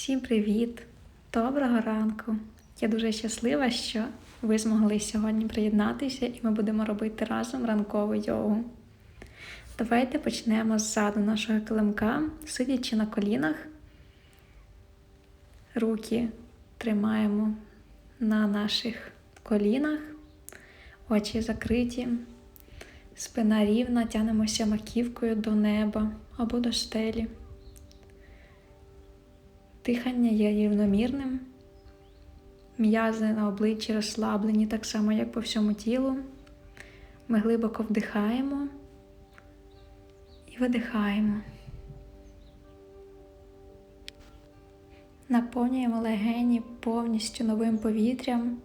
Всім привіт! Доброго ранку! Я дуже щаслива, що ви змогли сьогодні приєднатися і ми будемо робити разом ранкову йогу. Давайте почнемо ззаду нашого килимка, сидячи на колінах. Руки тримаємо на наших колінах, очі закриті, спина рівна, тянемося маківкою до неба або до стелі. Дихання є рівномірним. М'язи на обличчі розслаблені так само, як по всьому тілу. Ми глибоко вдихаємо і видихаємо. Наповнюємо легені повністю новим повітрям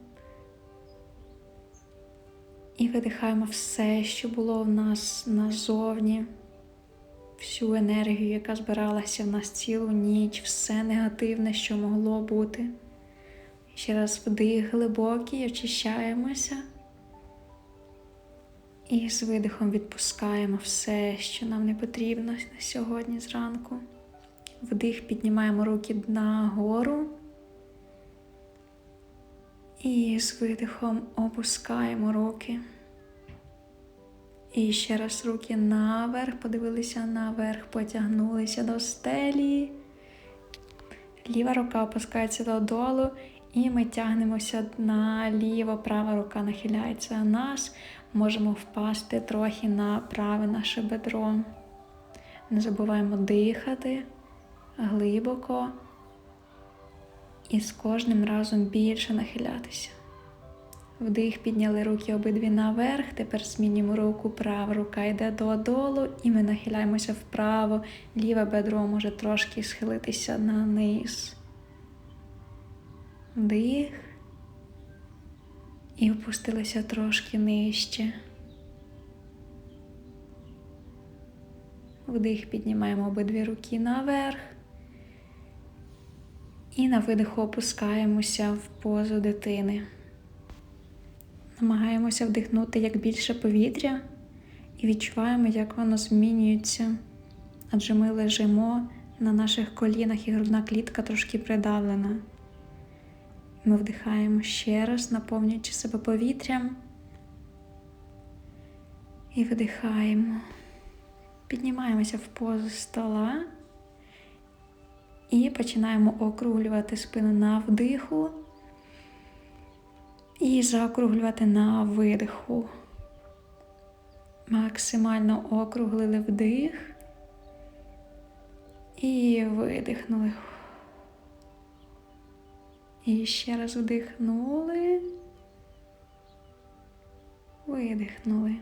і видихаємо все, що було в нас назовні всю енергію, яка збиралася в нас цілу ніч, все негативне, що могло бути. Ще раз вдих глибокий, очищаємося. І з видихом відпускаємо все, що нам не потрібно на сьогодні зранку. Вдих, піднімаємо руки нагору. І з видихом опускаємо руки. І ще раз руки наверх, подивилися наверх, потягнулися до стелі. Ліва рука опускається додолу, і ми тягнемося наліво, права рука нахиляється на нас. Можемо впасти трохи на праве наше бедро. Не забуваємо дихати глибоко і з кожним разом більше нахилятися. Вдих, підняли руки обидві наверх. Тепер змінюємо руку, права рука йде додолу, і ми нахиляємося вправо. Ліве бедро може трошки схилитися на низ. Вдих. І опустилися трошки нижче. Вдих, піднімаємо обидві руки наверх. І на видиху опускаємося в позу дитини. Намагаємося вдихнути як більше повітря і відчуваємо, як воно змінюється. Адже ми лежимо на наших колінах і грудна клітка трошки придавлена. Ми вдихаємо ще раз, наповнюючи себе повітрям. І видихаємо. Піднімаємося в позу стола і починаємо округлювати спину на вдиху. І заокруглювати на видиху. Максимально округлили вдих і видихнули. І ще раз вдихнули, видихнули.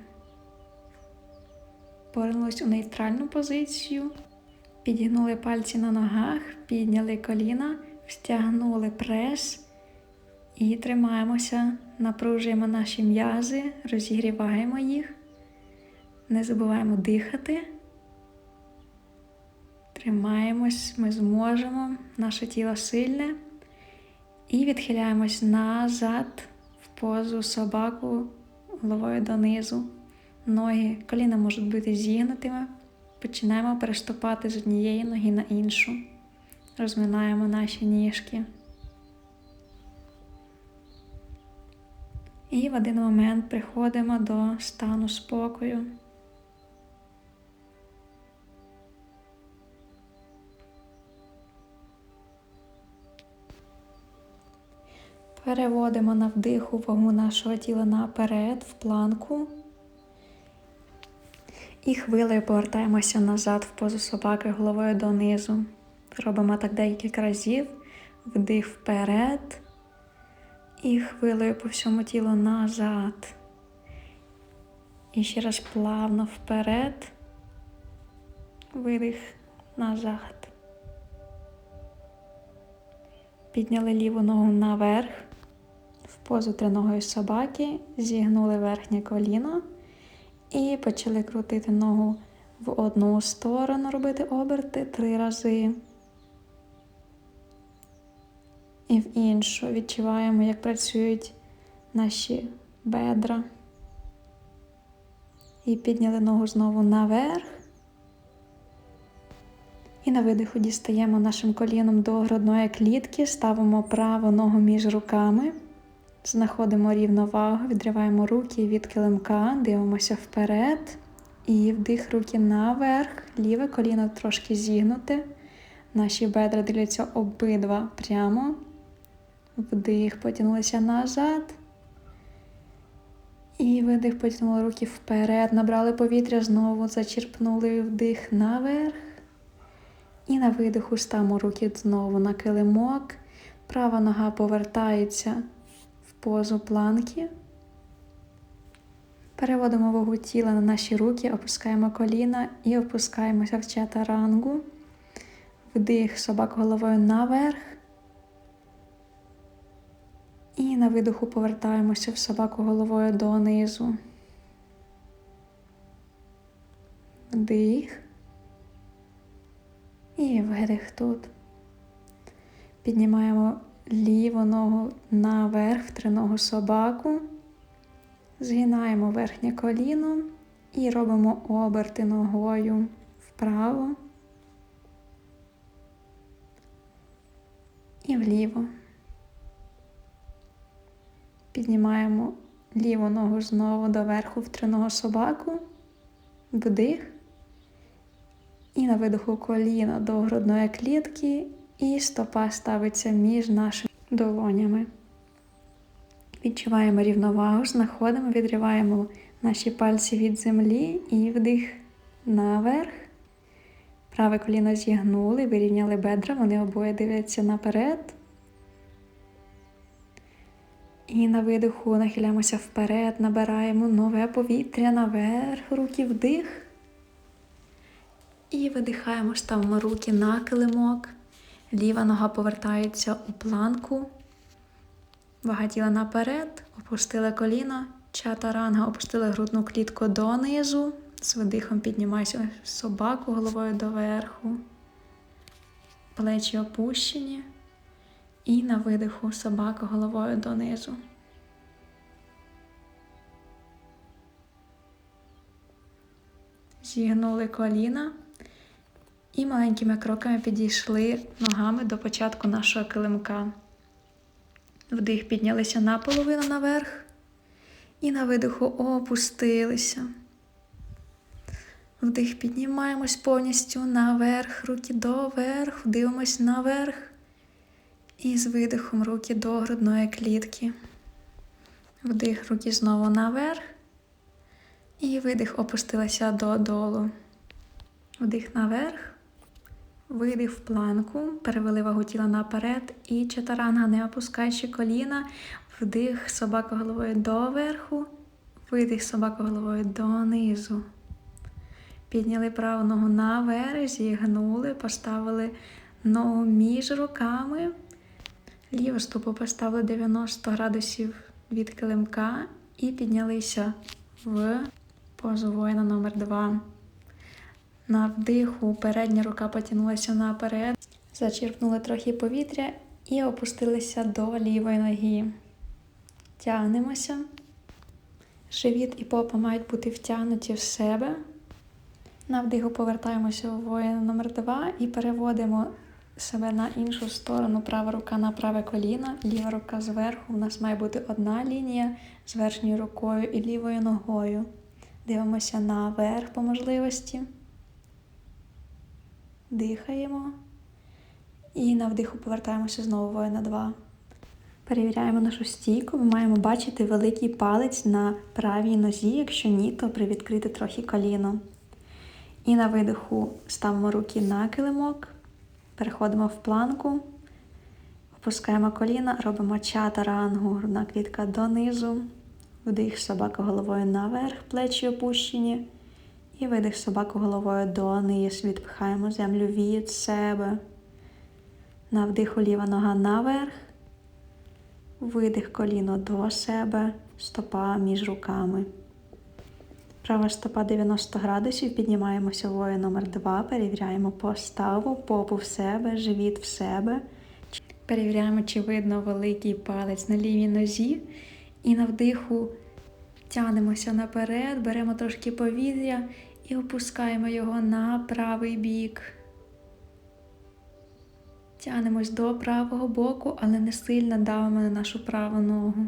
Повернулись у нейтральну позицію, підігнули пальці на ногах, підняли коліна, стягнули прес. І тримаємося, напружуємо наші м'язи, розігріваємо їх, не забуваємо дихати. Тримаємось, ми зможемо, наше тіло сильне. І відхиляємось назад в позу собаку головою донизу. Ноги, коліна можуть бути зігнутими. Починаємо переступати з однієї ноги на іншу. Розминаємо наші ніжки. І в один момент приходимо до стану спокою. Переводимо на вдиху вагу нашого тіла наперед, в планку. І хвилею повертаємося назад в позу собаки головою донизу. Робимо так декілька разів. Вдих вперед. І хвилею по всьому тілу назад. І ще раз плавно вперед, видих назад. Підняли ліву ногу наверх, в позу триногої собаки, зігнули верхнє коліно і почали крутити ногу в одну сторону, робити оберти три рази. І в іншу відчуваємо, як працюють наші бедра. І підняли ногу знову наверх. І на видиху дістаємо нашим коліном до грудної клітки, ставимо праву ногу між руками, знаходимо рівновагу, відриваємо руки від килимка, дивимося вперед. І вдих руки наверх, ліве коліно трошки зігнуте. Наші бедра дивляться обидва прямо. Вдих, потягнулися назад. І видих, потягнули руки вперед, набрали повітря, знову зачерпнули вдих наверх. І на видиху ставимо руки знову на килимок. Права нога повертається в позу планки. Переводимо вагу тіла на наші руки, опускаємо коліна і опускаємося в чатарангу. Вдих собак головою наверх. І на видиху повертаємося в собаку головою донизу. Вдих. І видих тут. Піднімаємо ліву ногу наверх в триногу собаку. Згинаємо верхнє коліно і робимо оберти ногою вправо і вліво. Піднімаємо ліву ногу знову доверху в триногу собаку, вдих. І на видиху коліно до грудної клітки, і стопа ставиться між нашими долонями. Відчуваємо рівновагу, знаходимо, відриваємо наші пальці від землі і вдих наверх. Праве коліно зігнули, вирівняли бедра, вони обоє дивляться наперед. І на видиху нахиляємося вперед, набираємо нове повітря наверх, руки вдих. І видихаємо, ставимо руки на килимок. Ліва нога повертається у планку. Вага тіла наперед, опустили коліно, чатаранга, опустили грудну клітку донизу. З видихом піднімайся собаку головою доверху. Плечі опущені. І на видиху собака головою донизу. Зігнули коліна і маленькими кроками підійшли ногами до початку нашого килимка. Вдих піднялися наполовину наверх і на видиху опустилися. Вдих піднімаємось повністю наверх, руки доверху, дивимось наверх. І з видихом руки до грудної клітки. Вдих руки знову наверх. І видих опустилася додолу. Вдих наверх. Видих в планку, перевели вагу тіла наперед і чатаранга, не опускаючи коліна, вдих собака головою доверху, видих собака головою донизу. Підняли праву ногу наверх, зігнули, поставили ногу між руками. Ліву стопу поставили 90 градусів від килимка і піднялися в позу воїна номер 2 на вдиху передня рука потягнулася наперед, зачерпнули трохи повітря і опустилися до лівої ноги. Тягнемося. Живіт і попа мають бути втягнуті в себе. На вдиху повертаємося у воїна номер 2 і переводимо себе на іншу сторону. Права рука на праве коліно, ліва рука зверху. У нас має бути одна лінія з верхньою рукою і лівою ногою. Дивимося наверх по можливості. Дихаємо. І на вдиху повертаємося знову воїна 2. Перевіряємо нашу стійку. Ми маємо бачити великий палець на правій нозі. Якщо ні, то привідкрити трохи коліно. І на видиху ставимо руки на килимок, переходимо в планку, опускаємо коліна, робимо чатарангу, грудна клітка донизу, вдих собака головою наверх, плечі опущені. І видих собаку головою дониз, відпихаємо землю від себе. На вдиху ліва нога наверх. Видих коліно до себе, стопа між руками. Права стопа 90 градусів. Піднімаємося воє номер 2 Перевіряємо поставу, попу в себе, живіт в себе. Перевіряємо, чи видно великий палець на лівій нозі. І на вдиху тянемося наперед, беремо трошки повітря і опускаємо його на правий бік. Тянемось до правого боку, але не сильно давимо на нашу праву ногу.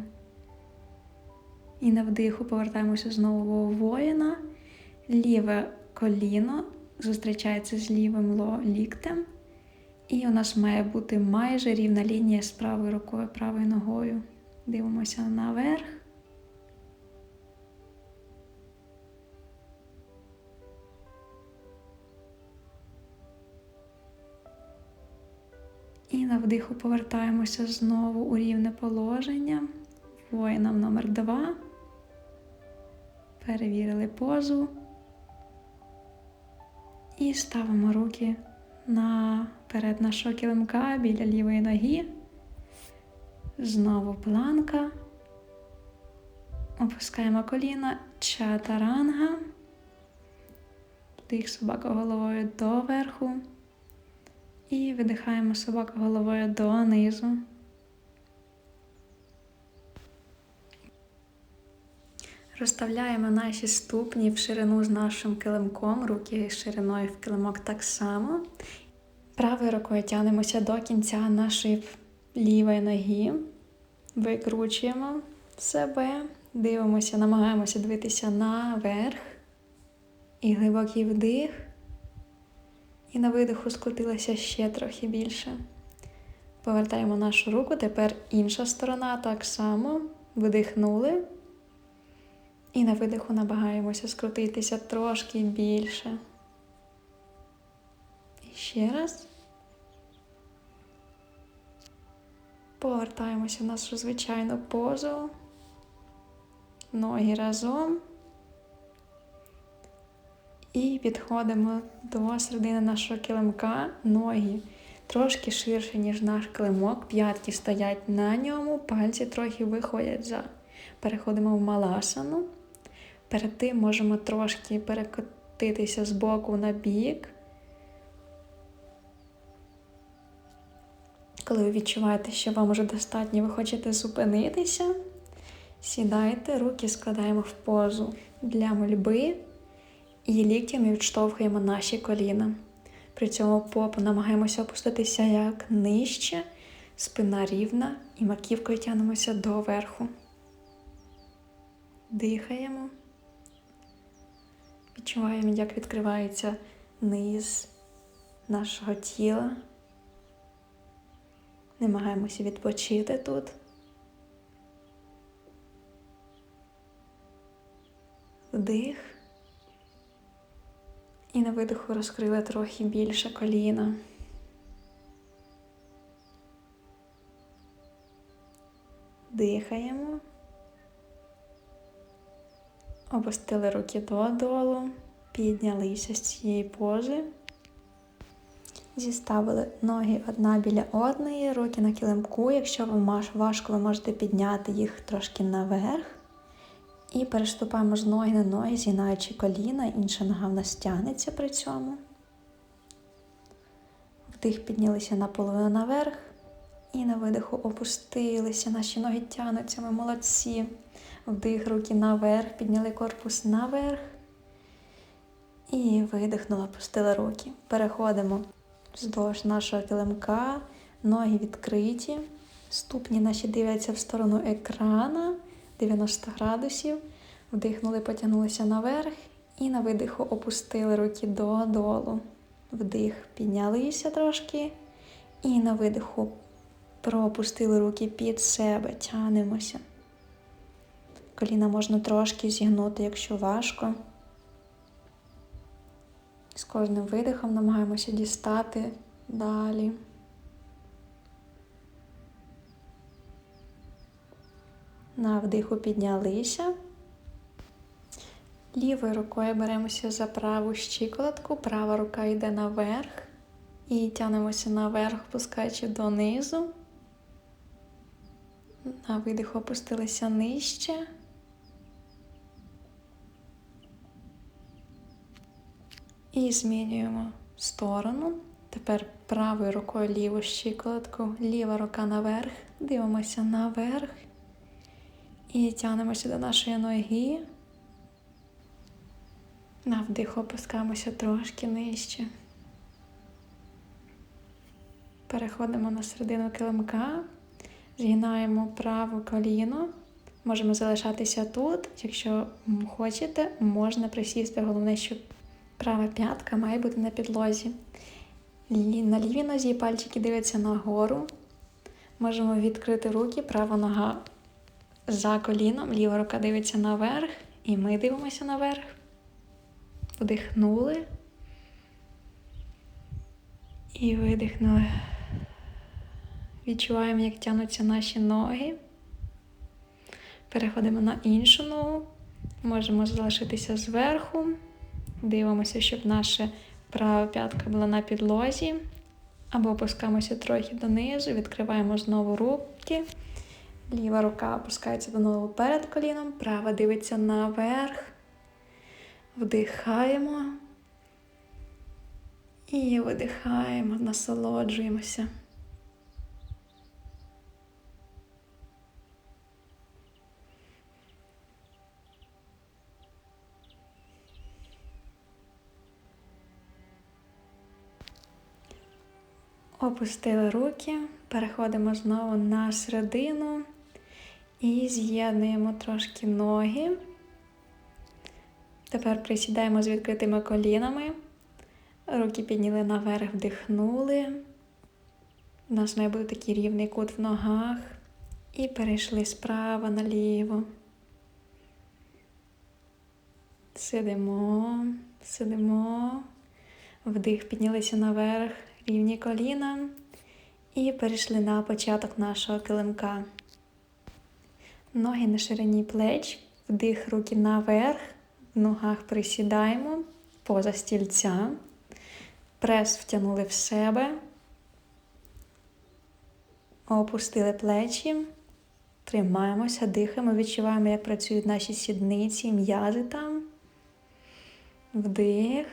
І на вдиху повертаємося знову воїна. Ліве коліно зустрічається з лівим ліктем. І у нас має бути майже рівна лінія з правою рукою, правою ногою. Дивимося наверх. І на вдиху повертаємося знову у рівне положення. Воїном номер 2. Перевірили позу. І ставимо руки наперед нашого килимка біля лівої ноги. Знову планка. Опускаємо коліна. Чатаранга. Вдих собака головою доверху. І видихаємо собака головою донизу. Розставляємо наші ступні в ширину з нашим килимком, руки шириною в килимок так само. Правою рукою тягнемося до кінця нашої лівої ноги, викручуємо себе, дивимося, намагаємося дивитися наверх і глибокий вдих. І на видиху скрутилася ще трохи більше. Повертаємо нашу руку, тепер інша сторона так само. Видихнули. І на видиху намагаємося скрутитися трошки більше. І ще раз. Повертаємося в нашу звичайну позу. Ноги разом. І підходимо до середини нашого килимка. Ноги трошки ширше, ніж наш килимок. П'ятки стоять на ньому, пальці трохи виходять за. Переходимо в маласану. Перед тим можемо трошки перекотитися з боку на бік. Коли ви відчуваєте, що вам вже достатньо, ви хочете зупинитися, сідайте, руки складаємо в позу для мольби і ліктями відштовхуємо наші коліна. При цьому попу намагаємося опуститися як нижче, спина рівна і маківкою тягнемося доверху. Дихаємо. Відчуваємо, як відкривається низ нашого тіла. Намагаємося відпочити тут. Вдих. І на видиху розкрили трохи більше коліна. Дихаємо. Опустили руки додолу, піднялися з цієї пози. Зіставили ноги одна біля одної, руки на килимку. Якщо вам важко, ви можете підняти їх трошки наверх. І переступаємо з ноги на ноги, згинаючи коліна, інша нога в нас тягнеться при цьому. Вдих піднялися наполовину наверх. І на видиху опустилися. Наші ноги тягнуться, ми молодці. Вдих, руки наверх, підняли корпус наверх. І видихнули, опустили руки. Переходимо вздовж нашого килимка, ноги відкриті. Ступні наші дивляться в сторону екрана 90 градусів. Вдихнули, потягнулися наверх. І на видиху опустили руки додолу. Вдих, піднялися трошки. І на видиху пропустили руки під себе, тянемося. Коліна можна трошки зігнути, якщо важко. З кожним видихом намагаємося дістати далі. На вдиху піднялися. Лівою рукою беремося за праву щиколотку, права рука йде наверх і тянемося наверх, пускаючи донизу. На видиху опустилися нижче. І змінюємо сторону. Тепер правою рукою ліву щиколотку, ліва рука наверх. Дивимося наверх. І тягнемося до нашої ноги. На вдих опускаємося трошки нижче. Переходимо на середину килимка, згинаємо праве коліно. Можемо залишатися тут. Якщо хочете, можна присісти. Головне, щоб права п'ятка має бути на підлозі. На лівій нозі пальчики дивляться нагору. Можемо відкрити руки, права нога за коліном, ліва рука дивиться наверх, і ми дивимося наверх. Вдихнули. І видихнули. Відчуваємо, як тянуться наші ноги. Переходимо на іншу ногу. Можемо залишитися зверху. Дивимося, щоб наша права п'ятка була на підлозі. Або опускаємося трохи донизу, відкриваємо знову руки. Ліва рука опускається донизу перед коліном, права дивиться наверх. Вдихаємо. І видихаємо, насолоджуємося. Опустили руки, переходимо знову на середину і з'єднуємо трошки ноги. Тепер присідаємо з відкритими колінами. Руки підняли наверх, вдихнули. У нас має бути такий рівний кут в ногах. І перейшли справа наліво. Сидимо, сидимо. Вдих, піднялися наверх, рівні коліна. І перейшли на початок нашого килимка. Ноги на ширині плеч, вдих руки наверх, в ногах присідаємо поза стільця. Прес втягнули в себе. Опустили плечі. Тримаємося, дихаємо, відчуваємо, як працюють наші сідниці, м'язи там. Вдих.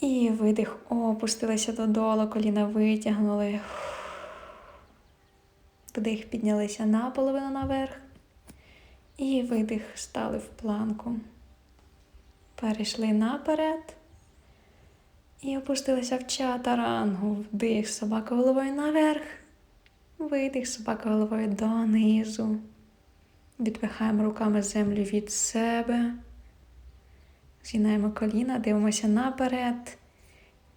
І видих. Опустилися додолу, коліна витягнули. Вдих, піднялися наполовину наверх. І видих, стали в планку. Перейшли наперед. І опустилися в чатарангу. Вдих, собака головою наверх. Видих, собака головою донизу. Відпихаємо руками землю від себе. Згинаємо коліна, дивимося наперед.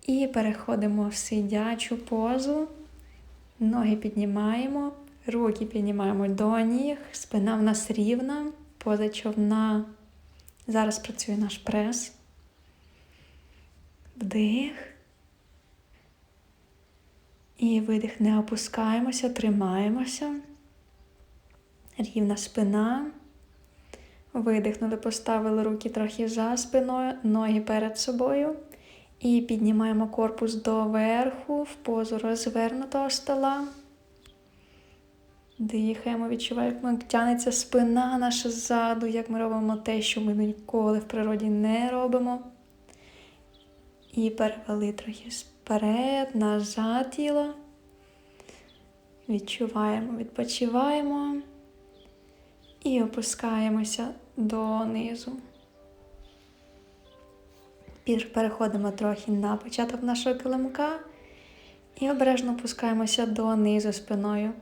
І переходимо в сидячу позу. Ноги піднімаємо, руки піднімаємо до ніг, спина в нас рівна, поза човна. Зараз працює наш прес. Вдих. І видих, не опускаємося, тримаємося. Рівна спина. Видихнули, поставили руки трохи за спиною, ноги перед собою. І піднімаємо корпус доверху в позу розвернутого стола. Дихаємо, відчуваємо, як тянеться спина наша ззаду, як ми робимо те, що ми ніколи в природі не робимо. І перевели трохи вперед, назад тіло. Відчуваємо, відпочиваємо і опускаємося донизу. Переходимо трохи на початок нашого килимка і обережно опускаємося донизу спиною.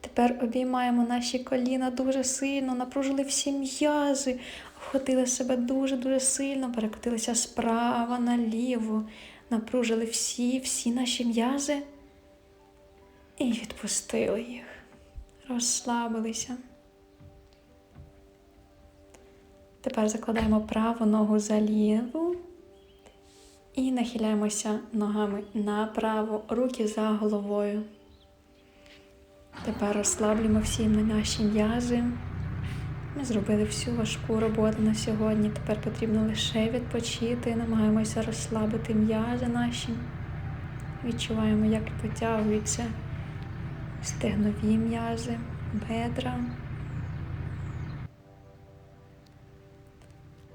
Тепер обіймаємо наші коліна дуже сильно, напружили всі м'язи, входили себе дуже-дуже сильно, перекотилися справа наліво, напружили всі-всі наші м'язи і відпустили їх, розслабилися. Тепер закладаємо праву ногу за ліву і нахиляємося ногами направо, руки за головою. Тепер розслаблюємо всі наші м'язи. Ми зробили всю важку роботу на сьогодні. Тепер потрібно лише відпочити. Намагаємося розслабити м'язи наші. Відчуваємо, як потягуються стегнові м'язи, бедра.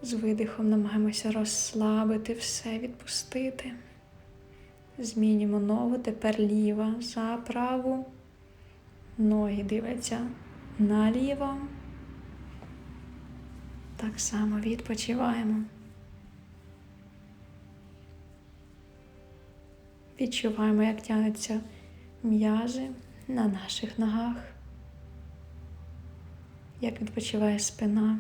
З видихом намагаємося розслабити все, відпустити. Змінюємо ногу, тепер ліва за праву. Ноги дивляться наліво. Так само відпочиваємо. Відчуваємо, як тягнуться м'язи на наших ногах, як відпочиває спина.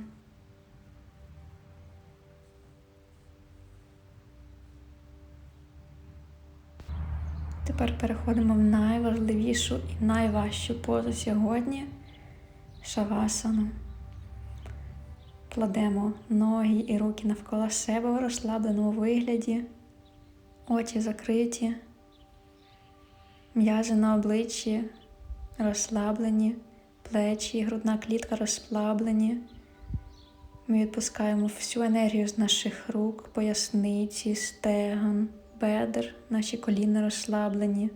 Тепер переходимо в найважливішу і найважчу позу сьогодні шавасану. Кладемо ноги і руки навколо себе в розслабленому вигляді, очі закриті, м'язи на обличчі розслаблені, плечі грудна клітка розслаблені. Ми відпускаємо всю енергію з наших рук, поясниці, стегон, бедер, наші коліна розслаблені.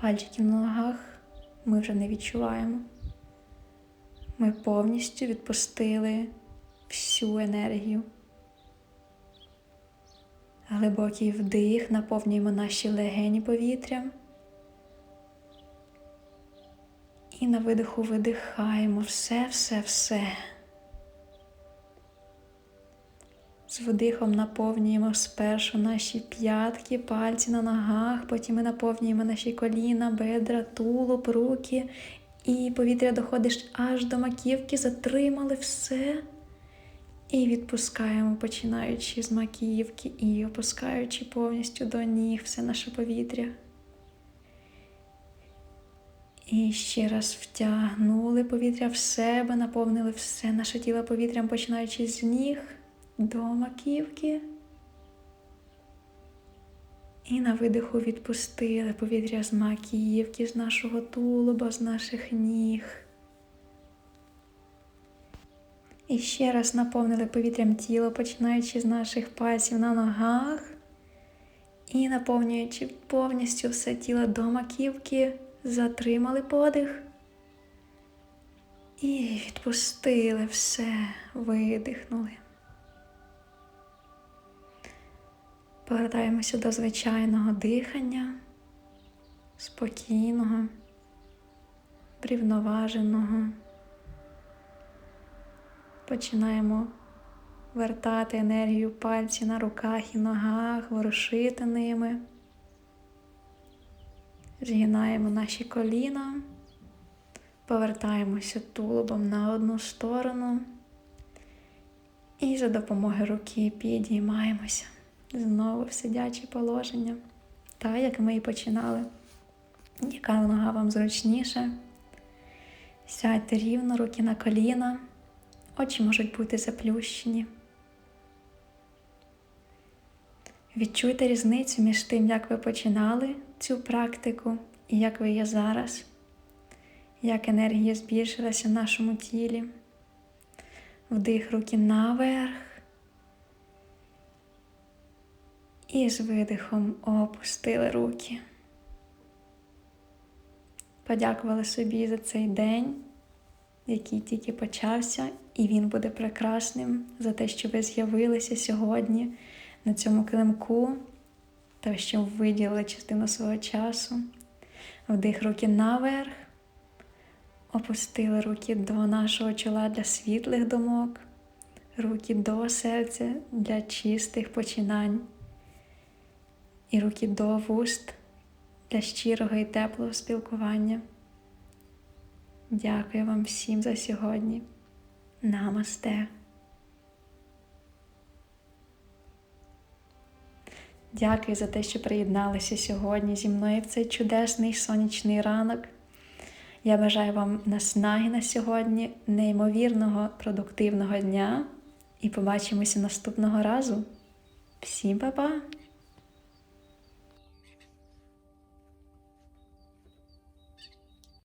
Пальчики на ногах ми вже не відчуваємо. Ми повністю відпустили всю енергію. Глибокий вдих, наповнюємо наші легені повітрям. І на видиху видихаємо все, все, все. З вдихом наповнюємо спершу наші п'ятки, пальці на ногах, потім ми наповнюємо наші коліна, бедра, тулуб, руки. І повітря доходиш аж до маківки, затримали все. І відпускаємо, починаючи з маківки і опускаючи повністю до ніг все наше повітря. І ще раз втягнули повітря в себе, наповнили все наше тіло повітрям, починаючи з ніг до маківки. І на видиху відпустили повітря з маківки, з нашого тулуба, з наших ніг. І ще раз наповнили повітрям тіло, починаючи з наших пальців на ногах і наповнюючи повністю все тіло до маківки, затримали подих. І відпустили все, видихнули. Повертаємося до звичайного дихання, спокійного, врівноваженого. Починаємо вертати енергію пальці на руках і ногах, ворушити ними. Згинаємо наші коліна, повертаємося тулубом на одну сторону і за допомогою руки підіймаємося знову в сидяче положення, так як ми і починали. Яка нога вам зручніше? Сядьте рівно, руки на коліна, очі можуть бути заплющені. Відчуйте різницю між тим, як ви починали цю практику і як ви є зараз, як енергія збільшилася в нашому тілі. Вдих руки наверх. І з видихом опустили руки. Подякували собі за цей день, який тільки почався, і він буде прекрасним за те, що ви з'явилися сьогодні на цьому килимку, та що виділили частину свого часу. Вдих руки наверх, опустили руки до нашого чола для світлих думок, руки до серця для чистих починань і руки до вуст для щирого і теплого спілкування. Дякую вам всім за сьогодні. Намасте. Дякую за те, що приєдналися сьогодні зі мною в цей чудесний сонячний ранок. Я бажаю вам наснаги на сьогодні, неймовірного продуктивного дня і побачимося наступного разу. Всім па-па!